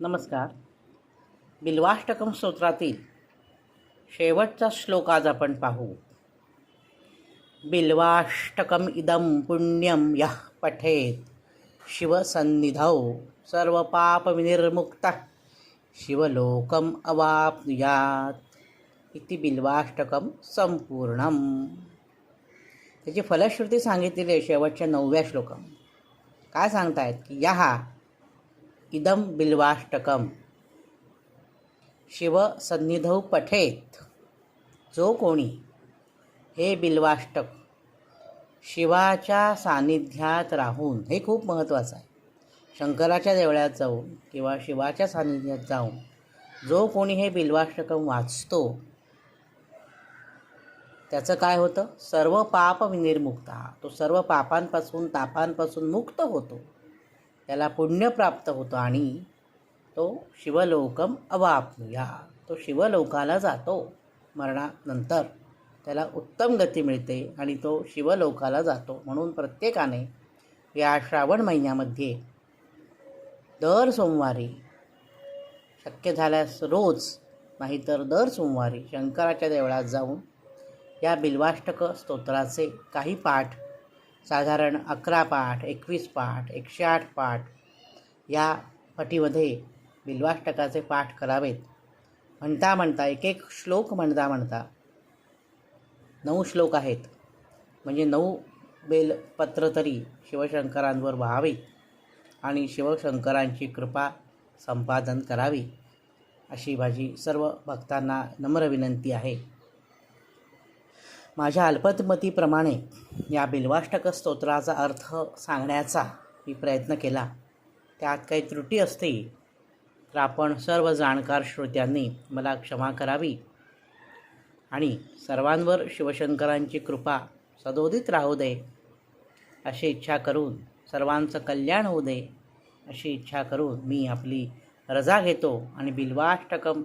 नमस्कार. बिल्वाष्टकम स्तोत्रातील शेवटचा श्लोक आज आपण पाहू. बिल्वाष्टकम इदम पुण्यम यः पठेत. शिवसन्निधौ सर्व पाप विनिर्मुक्त शिवलोकम अवाप्नुयात इति बिल्वाष्टकम संपूर्णम. त्याची फलश्रुती सांगितलेली आहे शेवटच्या नवव्या श्लोकम काय सांगतायत की यहा इदम बिल्वाष्टकम। शिवसन्निधौ पठेत। जो कोणी? हे बिल्वाष्टक शिवाच्या सान्निध्यात राहून हे खूप महत्त्वाचं आहे. शंकराच्या देवळात जाऊन किंवा शिवाच्या सान्निध्यात जाऊन जो कोणी हे बिल्वाष्टकम वाचतो त्याचं काय होतं? सर्व पाप विनिर्मुक्ता तो सर्व पापांपासून तापांपासून मुक्त होतो. त्याला पुण्य प्राप्त होतं आणि तो शिवलोकम अवापनुया. तो शिवलोकाला जातो मरणानंतर. त्याला उत्तम गती मिळते आणि तो शिवलोकाला जातो. म्हणून प्रत्येकाने या श्रावण महिन्यामध्ये दर सोमवारी शक्य झाल्यास रोज नाहीतर दर सोमवारी शंकराच्या देवळात जाऊन या बिल्वाष्टक स्तोत्राचे काही पाठ साधारण अकरा पाठ एकवीस पाठ एकशे आठ पाठ या पटीमध्ये बिल्वाष्टकाचे पाठ करावेत. म्हणता म्हणता एक एक श्लोक म्हणता म्हणता नऊ श्लोक आहेत. म्हणजे नऊ बेलपत्र तरी शिवशंकरांवर व्हावे आणि शिवशंकरांची कृपा संपादन करावी अशी माझी सर्व भक्तांना नम्र विनंती आहे. माझ्या अल्पमतीप्रमाणे या बिल्वाष्टक स्तोत्राचा अर्थ सांगण्याचा मी प्रयत्न केला. त्यात काही त्रुटी असतील तर आपण सर्व जाणकार श्रोत्यांनी मला क्षमा करावी. आणि सर्वांवर शिवशंकरांची कृपा सदोदित राहू दे अशी इच्छा करून सर्वांचं कल्याण होऊ दे अशी इच्छा करून मी आपली रजा घेतो आणि बिल्वाष्टकम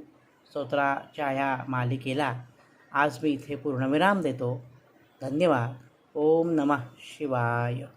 स्तोत्राच्या ह्या मालिकेला आज मी इथे पूर्णविराम देतो. धन्यवाद. Om Namah Shivaya.